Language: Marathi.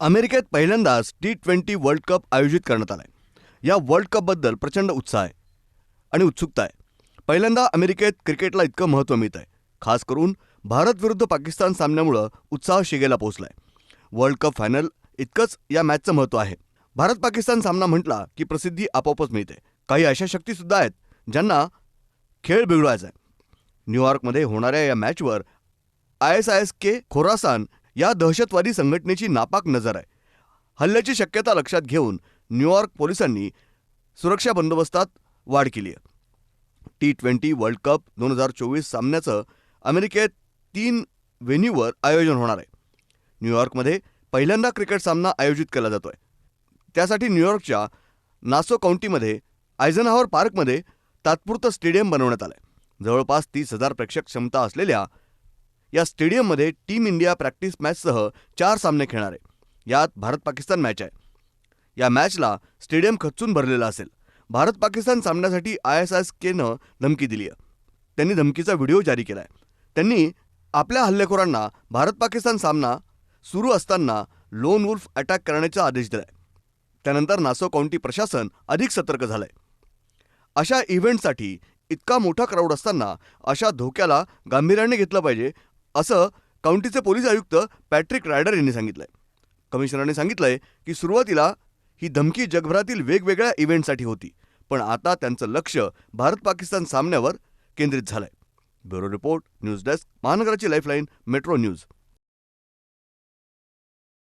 अमेरिकेत पहिल्यांदाच टी ट्वेंटी वर्ल्ड कप आयोजित करण्यात आलाय. या वर्ल्ड कपबद्दल प्रचंड उत्साह आहे आणि उत्सुकता आहे. पहिल्यांदा अमेरिकेत क्रिकेटला इतकं महत्त्व मिळत आहे खास करून भारत विरुद्ध पाकिस्तान सामन्यामुळं उत्साह शिगेला पोहोचलाय. वर्ल्ड कप फायनल इतकंच या मॅचचं महत्त्व आहे. भारत पाकिस्तान सामना म्हटला की प्रसिद्धी आपोआपच मिळते. काही अशा शक्तीसुद्धा आहेत ज्यांना खेळ बिघडवायचा आहे. न्यूयॉर्कमध्ये होणाऱ्या या मॅचवर I S I S K Khorasan या दहशतवादी संघटनेची नापाक नजर आहे. हल्ल्याची शक्यता लक्षात घेऊन न्यूयॉर्क पोलिसांनी सुरक्षा बंदोबस्तात वाढ केली आहे. टी ट्वेंटी वर्ल्ड कप दोन हजार चोवीस सामन्याचं अमेरिकेत तीन व्हेन्यूवर आयोजन होणार आहे. न्यूयॉर्कमध्ये पहिल्यांदा क्रिकेट सामना आयोजित केला जातोय. त्यासाठी न्यूयॉर्कच्या नासो काउंटीमध्ये आयझनहावर पार्कमध्ये तात्पुरतं स्टेडियम बनवण्यात आलंय. जवळपास तीस हजार प्रेक्षक क्षमता असलेल्या या स्टेडियममध्ये टीम इंडिया प्रॅक्टिस मॅचसह चार सामने खेळणार आहे. यात भारत पाकिस्तान मॅच आहे. या मॅचला स्टेडियम खचून भरलेलं असेल. भारत पाकिस्तान सामन्यासाठी आय एस एस केनं धमकी दिली आहे. त्यांनी धमकीचा व्हिडिओ जारी केला आहे त्यांनी आपल्या हल्लेखोरांना भारत पाकिस्तान सामना सुरू असताना लोन वुल्फ अटॅक करण्याचा आदेश दिलाय. त्यानंतर नासो काउंटी प्रशासन अधिक सतर्क झालंय. अशा इव्हेंटसाठी इतका मोठा क्राऊड असताना अशा धोक्याला गांभीर्याने घेतलं पाहिजे असं काउंटीचे पोलीस आयुक्त पॅट्रिक रायडर यांनी सांगितलंय. कमिशनरने सांगितलंय की सुरुवातीला ही धमकी जगभरातील वेगवेगळ्या इव्हेंटसाठी होती पण आता त्यांचं लक्ष भारत पाकिस्तान सामन्यावर केंद्रित झालंय. ब्युरो रिपोर्ट न्यूज डेस्क महानगराची लाईफलाईन मेट्रो न्यूज.